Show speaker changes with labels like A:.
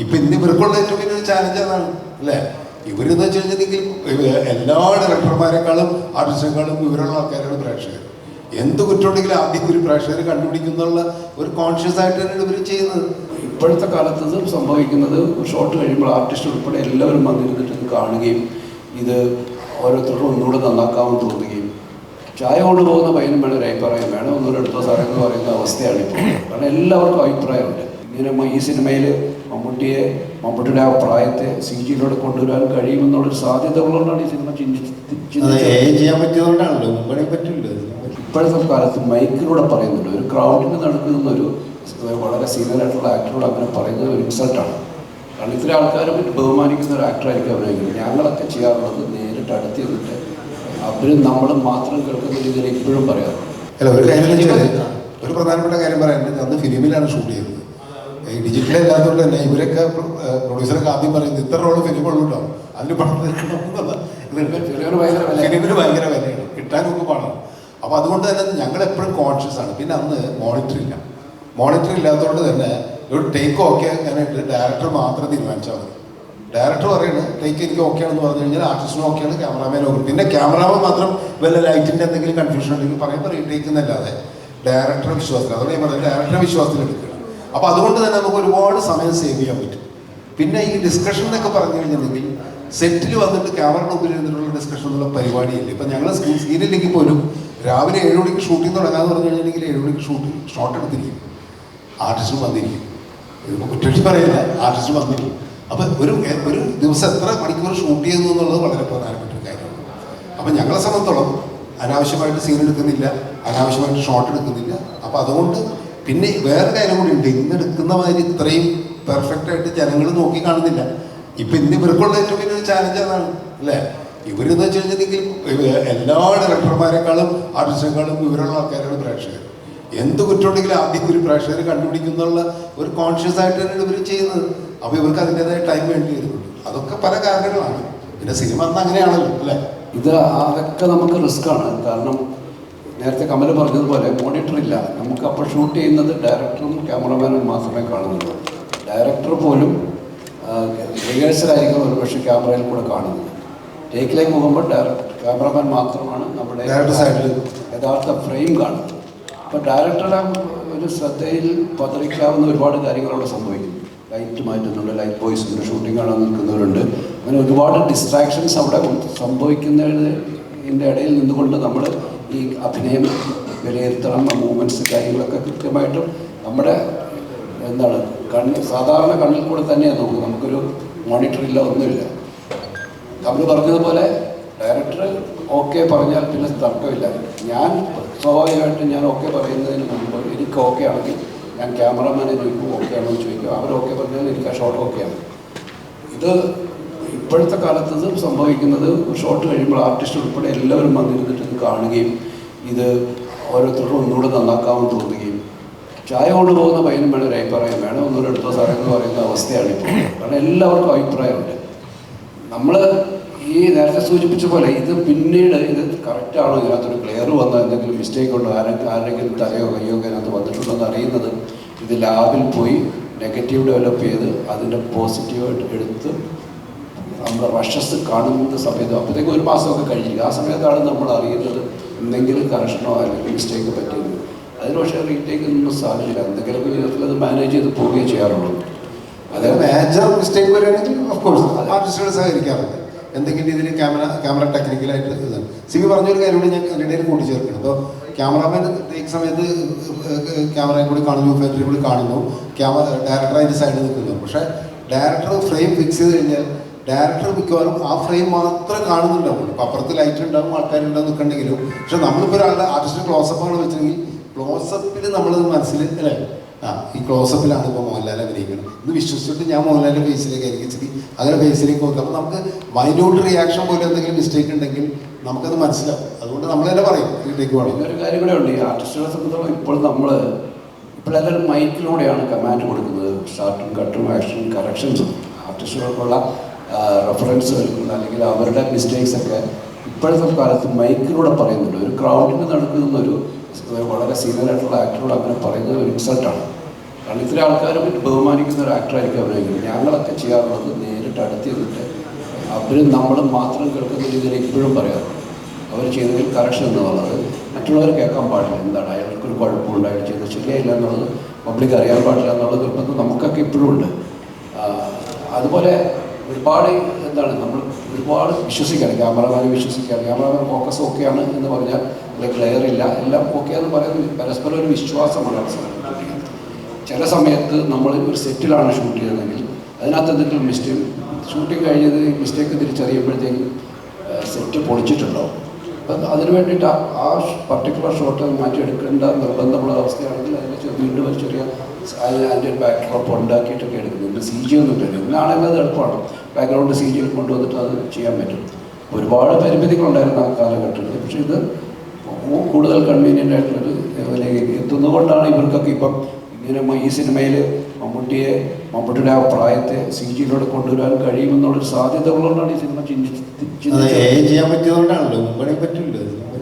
A: ഇപ്പൊ ഇന്ന് ഇവർക്കുള്ള ഏറ്റവും വലിയൊരു ചാലഞ്ച് അതാണ് അല്ലേ? ഇവരെന്ന് വെച്ച് കഴിഞ്ഞിട്ടുണ്ടെങ്കിൽ എല്ലാ ഡയറക്ടർമാരെക്കാളും ആർട്ടിസ്റ്റിനേക്കാളും ഇവരുള്ള ആൾക്കാരാണ് പ്രേക്ഷകർ. എന്ത് കുറ്റമുണ്ടെങ്കിലും ആദ്യം ഒരു പ്രേക്ഷകർ കണ്ടുപിടിക്കുന്നുള്ള ഒരു കോൺഷ്യസ് ആയിട്ട് തന്നെയാണ് ഇവർ ചെയ്യുന്നത്.
B: ഇപ്പോഴത്തെ കാലത്ത് സംഭവിക്കുന്നത് ഷോട്ട് കഴിയുമ്പോൾ ആർട്ടിസ്റ്റ് ഉൾപ്പെടെ എല്ലാവരും വന്നിരുന്നിട്ട് കാണുകയും ഇത് ഓരോരുത്തർക്കും ഒന്നുകൂടെ നന്നാക്കാമെന്ന് തോന്നുകയും ചായ കൊണ്ടുപോകുന്ന പയ്യനും വേണം ഒരു അഭിപ്രായം വേണം. ഒന്നുകൂടെ എടുത്തോ സാറേ എന്ന് പറയുന്ന അവസ്ഥയാണ് ഇപ്പോൾ. കാരണം എല്ലാവർക്കും അഭിപ്രായമുണ്ട്. ഇങ്ങനെ മ- ഈ സിനിമയിൽ മമ്മൂട്ടിയെ മമ്മൂട്ടിയുടെ ആ പ്രായത്തെ സി ജിയിലൂടെ കൊണ്ടുവരാൻ കഴിയുമെന്നുള്ളൊരു സാധ്യത ഉള്ളതുകൊണ്ടാണ് ഈ സിനിമ
A: ചെയ്യാൻ പറ്റിയതുകൊണ്ടാണല്ലോ പറ്റില്ല.
B: ഇപ്പോഴത്തെ കാലത്ത് മൈക്കിലൂടെ പറയുന്നുണ്ട്. ഒരു ക്രൗഡിന് നടക്കുന്ന ഒരു വളരെ സീനിയർ ആയിട്ടുള്ള ആക്ടറോട് അങ്ങനെ പറയുന്നത് ഒരു ഇൻസൾട്ടാണ് കാരണം ഇത്ര ആൾക്കാരും ബഹുമാനിക്കുന്ന ഒരു ആക്ടറായിരിക്കും അവരെങ്കിലും ഞങ്ങളൊക്കെ ചെയ്യാറുള്ളത് നേരിട്ട് അടുത്ത് നിന്നിട്ട് അവരും നമ്മളും മാത്രം കേൾക്കുന്ന രീതിയിൽ ഇപ്പോഴും പറയാറുണ്ട്.
A: ഒരു പ്രധാനപ്പെട്ട കാര്യം പറയാനുണ്ട് അന്ന് ഫിലിമിലാണ് ഷൂട്ട് ചെയ്തത് ഈ ഡിജിറ്റൽ അല്ലാത്തതുകൊണ്ട് തന്നെ ഇവരൊക്കെ പ്രൊഡ്യൂസറൊക്കെ ആദ്യം പറയുന്നത് ഇത്ര റോൾ ഫിലിമുള്ളൂ കേട്ടോ അതിന് പണം.
B: ഫിലിമിന് ഭയങ്കര
A: വിലയാണ്. കിട്ടാനൊക്കെ പണം അപ്പോൾ അതുകൊണ്ട് തന്നെ ഞങ്ങൾ എപ്പോഴും കോൺഷ്യസ് ആണ്. പിന്നെ അന്ന് മോണിറ്റർ ഇല്ല. മോണിറ്റർ ഇല്ലാത്തതുകൊണ്ട് തന്നെ ഒരു ടേക്ക് ഓക്കെ ആക്കാനായിട്ട് ഡയറക്ടർ മാത്രം തീരുമാനിച്ചാൽ മതി. ഡയറക്ടർ പറയുന്നത് ടേക്ക് എനിക്ക് ഓക്കെ ആണെന്ന് പറഞ്ഞു കഴിഞ്ഞാൽ ആർട്ടിസ്റ്റിനും ഓക്കെയാണ് ക്യാമറാമാനും ഓക്കെ പിന്നെ ക്യാമറാമാൻ മാത്രം വല്ല ലൈറ്റിന്റെ എന്തെങ്കിലും കൺഫ്യൂഷൻ ഉണ്ടെങ്കിൽ പറയും റീടേക്ക് എന്നല്ലാതെ. ഡയറക്ടറെ വിശ്വാസത്തിൽ അതുകൊണ്ട് ഞാൻ പറഞ്ഞത്. ഡയറക്ടറെ വിശ്വാസത്തിൽ എടുക്കുക അപ്പോൾ അതുകൊണ്ട് തന്നെ നമുക്ക് ഒരുപാട് സമയം സേവ് ചെയ്യാൻ പറ്റും. പിന്നെ ഈ ഡിസ്കഷൻ എന്നൊക്കെ പറഞ്ഞു കഴിഞ്ഞിട്ടുണ്ടെങ്കിൽ സെറ്റിൽ വന്നിട്ട് ക്യാമറയുടെ മുമ്പിൽ ഇരുന്നിട്ടുള്ള ഡിസ്കഷൻ എന്നുള്ള പരിപാടിയില്ല. ഇപ്പം ഞങ്ങൾ സീരിയലിലേക്ക് പോലും രാവിലെ ഏഴ് മണിക്ക് ഷൂട്ടിംഗ് തുടങ്ങാന്ന് പറഞ്ഞു കഴിഞ്ഞിട്ടുണ്ടെങ്കിൽ ഏഴ് മണിക്ക് ഷൂട്ടിംഗ് ഷോട്ട് എടുത്തിരിക്കും. ആർട്ടിസ്റ്റ് വന്നിരിക്കും. ഇതിപ്പോൾ കുറ്റം പറയില്ല. ആർട്ടിസ്റ്റ് വന്നിരിക്കും. അപ്പം ഒരു ഒരു ദിവസം എത്ര മണിക്കൂർ ഷൂട്ട് ചെയ്യുന്നു എന്നുള്ളത് വളരെ പ്രധാനപ്പെട്ട ഒരു കാര്യമാണ്. അപ്പം ഞങ്ങളെ സംബന്ധിച്ചോളം അനാവശ്യമായിട്ട് സീൻ എടുക്കുന്നില്ല. അനാവശ്യമായിട്ട് ഷോട്ട് എടുക്കുന്നില്ല. അപ്പം അതുകൊണ്ട് പിന്നെ വേറെ കാര്യം കൂടി ഉണ്ട്. ഇന്ന് എടുക്കുന്ന മാതിരി ഇത്രയും പെർഫെക്റ്റ് ആയിട്ട് ജനങ്ങൾ നോക്കി കാണുന്നില്ല. ഇപ്പൊ ഇന്ന് ഇവർക്കുള്ള ഏറ്റവും വലിയൊരു ചാലഞ്ച് അതാണ് അല്ലേ? ഇവരെന്ന് വെച്ച് കഴിഞ്ഞിട്ടുണ്ടെങ്കിൽ എല്ലാ ഡയറക്ടർമാരെക്കാളും ആർട്ടിസ്റ്റിനേക്കാളും ഇവരുള്ള ആൾക്കാരാണ് പ്രേക്ഷകർ. എന്ത് കുറ്റമുണ്ടെങ്കിലും ആദ്യം ഒരു പ്രേക്ഷകർ കണ്ടുപിടിക്കുന്നുള്ള ഒരു കോൺഷ്യസ് ആയിട്ട് തന്നെയാണ് ഇവർ ചെയ്യുന്നത്. അപ്പോൾ ഇവർക്ക് അതിന്റെതായ ടൈം വേണ്ടി വരുന്നുണ്ട് അതൊക്കെ പല കാരണങ്ങളാണ്. പിന്നെ സിനിമ അന്ന് അങ്ങനെയാണല്ലോ അല്ലേ?
B: ഇത് അതൊക്കെ നമുക്ക് റിസ്ക് ആണ്. കാരണം നേരത്തെ കമൽ പറഞ്ഞതുപോലെ മോണിറ്റർ ഇല്ല. നമുക്ക് അപ്പോൾ ഷൂട്ട് ചെയ്യുന്നത് ഡയറക്ടറും ക്യാമറമാനും മാത്രമേ കാണുന്നുള്ളൂ. ഡയറക്ടർ പോലും റിഹേഴ്സലായിരിക്കും ഒരു പക്ഷേ ക്യാമറയിൽ കൂടെ കാണുന്നത്. ടേക്കിലേക്ക് പോകുമ്പോൾ ഡയറക്ടർ ക്യാമറമാൻ മാത്രമാണ് നമ്മുടെ. യഥാർത്ഥ ഫ്രെയിം കാണുന്നത്. അപ്പോൾ ഡയറക്ടറുടെ ഒരു ശ്രദ്ധയിൽ പതറിക്കാവുന്ന ഒരുപാട് കാര്യങ്ങൾ അവിടെ സംഭവിക്കും ലൈറ്റ് മാറ്റുന്നുണ്ട് ലൈറ്റ് ബോയ്സിന്റെ ഷൂട്ടിംഗ് കാണാൻ നിൽക്കുന്നവരുണ്ട്. അങ്ങനെ ഒരുപാട് ഡിസ്ട്രാക്ഷൻസ് അവിടെ സംഭവിക്കുന്നതിന്റെ ഇടയിൽ നിന്നുകൊണ്ട് നമ്മൾ ഈ അഭിനയം വിലയിരുത്തണം മൂവ്മെന്റ്സ് കാര്യങ്ങളൊക്കെ കൃത്യമായിട്ടും നമ്മുടെ എന്താണ് കണ്ണ് സാധാരണ കണ്ണിൽ കൂടെ തന്നെയാണ് നോക്കുന്നത് നമുക്കൊരു മോണിറ്റർ ഇല്ല ഒന്നുമില്ല. നമ്മൾ പറഞ്ഞതുപോലെ ഡയറക്ടർ ഓക്കെ പറഞ്ഞാൽ പിന്നെ തർക്കമില്ല. ഞാൻ സ്വാഭാവികമായിട്ടും ഞാൻ ഓക്കെ പറയുന്നതിന് മുമ്പ് എനിക്ക് ഓക്കെ ആണെങ്കിൽ ഞാൻ ക്യാമറമാനെ ചോദിക്കും ഓക്കെ ആണോ എന്ന് ചോദിക്കും. അവർ ഓക്കെ പറഞ്ഞാൽ എനിക്ക് ആ ഷോട്ട് ഓക്കെയാണ് ഇത് ഇപ്പോഴത്തെ കാലത്ത് ഇത് സംഭവിക്കുന്നത് ഷോട്ട് കഴിയുമ്പോൾ ആർട്ടിസ്റ്റ് ഉൾപ്പെടെ എല്ലാവരും വന്നിരുന്നിട്ട് ഇത് കാണുകയും ഇത് ഓരോരുത്തർക്കും ഒന്നുകൂടെ നന്നാക്കാമെന്ന് തോന്നുകയും. ചായ കൊണ്ടുപോകുന്ന പയ്യനും വേണം ഒരു അഭിപ്രായം. വേണം ഒന്നുകൂടെ എടുത്തോ സാറേ എന്ന് പറയുന്ന അവസ്ഥയാണ് ഇപ്പോൾ. കാരണം എല്ലാവർക്കും അഭിപ്രായമുണ്ട്. നമ്മൾ ഈ നേരത്തെ സൂചിപ്പിച്ച പോലെ ഇത് പിന്നീട് ഇത് കറക്റ്റാണോ ഇതിനകത്തൊരു ക്ലിയർ വന്നോ? എന്തെങ്കിലും മിസ്റ്റേക്ക് ഉണ്ടോ? ആരെ ആരെങ്കിലും തലയോ കയ്യോ അതിനകത്ത് വന്നിട്ടുണ്ടോ അറിയുന്നത് ഇത് ലാബിൽ പോയി നെഗറ്റീവ് ഡെവലപ്പ് ചെയ്ത് അതിന്റെ പോസിറ്റീവായിട്ട് എടുത്ത് നമ്മുടെ റഷസ് കാണുന്ന സമയത്ത് അപ്പോഴത്തേക്ക് ഒരു മാസമൊക്കെ കഴിഞ്ഞിരിക്കും. ആ സമയത്താണ് നമ്മൾ അറിയുന്നത് എന്തെങ്കിലും കറക്ഷനോ അല്ലെങ്കിൽ മിസ്റ്റേക്ക് പറ്റിയത്. അതിന് പക്ഷേ റീടേക്ക് ഒന്നും സാധ്യതയില്ല എന്തെങ്കിലും വിധത്തിൽ അത് മാനേജ് ചെയ്ത് പോവുകയും ചെയ്യാറുള്ളൂ.
A: അതായത് മേജർ മിസ്റ്റേക്ക് വരികയാണെങ്കിൽ ഓഫ് കോഴ്സ് ആർട്ടിസ്റ്റുകൾ സഹകരിക്കാറുണ്ട് എന്തെങ്കിലും രീതിയിൽ ക്യാമറ ക്യാമറ ടെക്നിക്കലായിട്ട് ഇതാണ് സിബി പറഞ്ഞൊരു കാര്യം കൂടി ഞാൻ ഇടയിൽ കൂട്ടിച്ചേർക്കണം അപ്പോൾ ക്യാമറാമാൻ ടേക്ക് സമയത്ത് ക്യാമറയും കൂടി കാണുന്നു ഫാക്ടറി കൂടി കാണുന്നു. ക്യാമറ ഡയറക്ടർ അതിന്റെ സൈഡിൽ നിൽക്കുന്നു. പക്ഷേ ഡയറക്ടർ ഫ്രെയിം ഫിക്സ് ചെയ്ത് കഴിഞ്ഞാൽ ഡയറക്ടർ മിക്കവാറും ആ ഫ്രെയിം മാത്രമേ കാണുന്നുണ്ടാവും ഇപ്പം അപ്പുറത്ത് ലൈറ്റ് ഉണ്ടാവും ആൾക്കാരുണ്ടാവും നിൽക്കണ്ടെങ്കിലും പക്ഷെ നമ്മളിപ്പോൾ ഒരാളുടെ ആർട്ടിസ്റ്റ് ക്ലോസപ്പാണ് വെച്ചെങ്കിൽ ക്ലോസപ്പിൽ നമ്മൾ മനസ്സിൽ അല്ലേ? ആ ഈ ക്ലോസപ്പിലാണ് ഇപ്പോൾ മോഹൻലാൽ അഭിനയിക്കുന്നത്. ഇത് വിശ്വസിച്ചിട്ട് ഞാൻ മോഹൻലാലിന്റെ ഫേസിലേക്ക് ആയിരിക്കും ഇച്ചിരി അങ്ങനെ ഫേസിലേക്ക് നോക്കുക. അപ്പോൾ നമുക്ക് മൈന്യൂട്ട് റിയാക്ഷൻ പോലെ എന്തെങ്കിലും മിസ്റ്റേക്ക് ഉണ്ടെങ്കിൽ നമുക്കത് മനസ്സിലാവും. അതുകൊണ്ട് നമ്മൾ തന്നെ പറയും ഇതിലേക്ക് വേണം
B: ഒരു കാര്യം കൂടെ ഉണ്ട്. ഈ ആർട്ടിസ്റ്റുകളെ സംബന്ധിച്ചോളം ഇപ്പോൾ നമ്മൾ ഇപ്പോഴെല്ലാവരും മൈക്കിലൂടെയാണ് കമാൻഡ് കൊടുക്കുന്നത്. ഷാർട്ടും കട്ടും ആക്ഷനും കറക്ഷൻസും ആർട്ടിസ്റ്റുകൾക്കുള്ള റെഫറൻസ് നൽകുന്നത് അല്ലെങ്കിൽ അവരുടെ മിസ്റ്റേക്സ് ഒക്കെ ഇപ്പോഴത്തെ കാലത്ത് മൈക്കിലൂടെ പറയുന്നുണ്ട്. ഒരു ക്രൗഡിന് നടക്കുന്ന ഒരു വളരെ സീനിയർ ആയിട്ടുള്ള ആക്ടറോട് അങ്ങനെ പറയുന്നത് ഒരു ഇൻസൾട്ടാണ് കാരണം ഇത്ര ആൾക്കാരും ബഹുമാനിക്കുന്ന ഒരു ആക്ടറായിരിക്കും അവരെങ്കിലും ഞങ്ങളൊക്കെ ചെയ്യാറുള്ളത് നേരിട്ട് അടുത്ത് വന്നിട്ട് അവരും നമ്മൾ മാത്രം കേൾക്കുന്ന രീതിയിൽ ഇപ്പോഴും പറയാറ് അവർ ചെയ്തതിൽ കറക്ഷൻ എന്നുള്ളത് മറ്റുള്ളവർ കേൾക്കാൻ പാടില്ല. എന്താണ്? അയാൾക്കൊരു കുഴപ്പമുണ്ട്. അയാൾ ചെയ്തത് ശരിയായില്ല എന്നുള്ളത് പബ്ലിക് അറിയാൻ പാടില്ല എന്നുള്ള നിർബന്ധം നമുക്കൊക്കെ ഇപ്പോഴും ഉണ്ട്. അതുപോലെ ഒരുപാട് എന്താണ് നമ്മൾ ഒരുപാട് വിശ്വസിക്കണം. ക്യാമറമാനെ വിശ്വസിക്കണം. ക്യാമറമാൻ ഫോക്കസ് ഓക്കെയാണ് എന്ന് പറഞ്ഞാൽ അല്ലെങ്കിൽ ക്ലിയർ ഇല്ല. എല്ലാം ഓക്കെ എന്ന് പറയുന്നത് പരസ്പരം ഒരു വിശ്വാസമാണ് അവസാനം. ചില സമയത്ത് നമ്മൾ ഒരു സെറ്റിലാണ് ഷൂട്ട് ചെയ്യുന്നതെങ്കിൽ അതിനകത്ത് എന്തെങ്കിലും മിസ്റ്റേക്ക് ഷൂട്ടിങ് കഴിഞ്ഞത് മിസ്റ്റേക്ക് തിരിച്ചറിയുമ്പോഴത്തേക്കും സെറ്റ് പൊളിച്ചിട്ടുണ്ടാവും അപ്പം അതിന് വേണ്ടിയിട്ട് ആ- പർട്ടിക്കുലർ ഷോട്ട് മാറ്റിയെടുക്കേണ്ട നിർബന്ധമുള്ള അവസ്ഥയാണെങ്കിൽ അതിൽ ചെ- വീണ്ടും ഒരു ചെറിയ അതിന് അതിന്റെ ബാക്ക് ഡ്രോപ്പ് ഉണ്ടാക്കിയിട്ടൊക്കെ എടുക്കുന്നുണ്ട് ഒന്നും ഇല്ല ഇന്നാണെങ്കിൽ അത് എളുപ്പമാണ്. ബാക്ക്ഗ്രൗണ്ട് സി ജിയിൽ കൊണ്ടുവന്നിട്ട് അത് ചെയ്യാൻ പറ്റും. ഒരുപാട് പരിമിതികളുണ്ടായിരുന്നു ആ കാലഘട്ടത്തിൽ. പക്ഷേ ഇത് കൂടുതൽ കൺവീനിയന്റ് ആയിട്ടുള്ളൊരു ലെവലിലേക്ക് എത്തുന്നതുകൊണ്ടാണ് ഇവർക്കൊക്കെ ഇപ്പം ഇങ്ങനെ ഈ സിനിമയിൽ മമ്മൂട്ടിയെ മമ്മൂട്ടിയുടെ ആ പ്രായത്തെ സി ജിയിലൂടെ കൊണ്ടുവരാൻ കഴിയുമെന്നുള്ളൊരു സാധ്യത ഈ സിനിമ ചിന്തിച്ചത്.
C: ചെയ്യാൻ പറ്റിയതുകൊണ്ടാണല്ലോ. മുമ്പേ പറ്റില്ല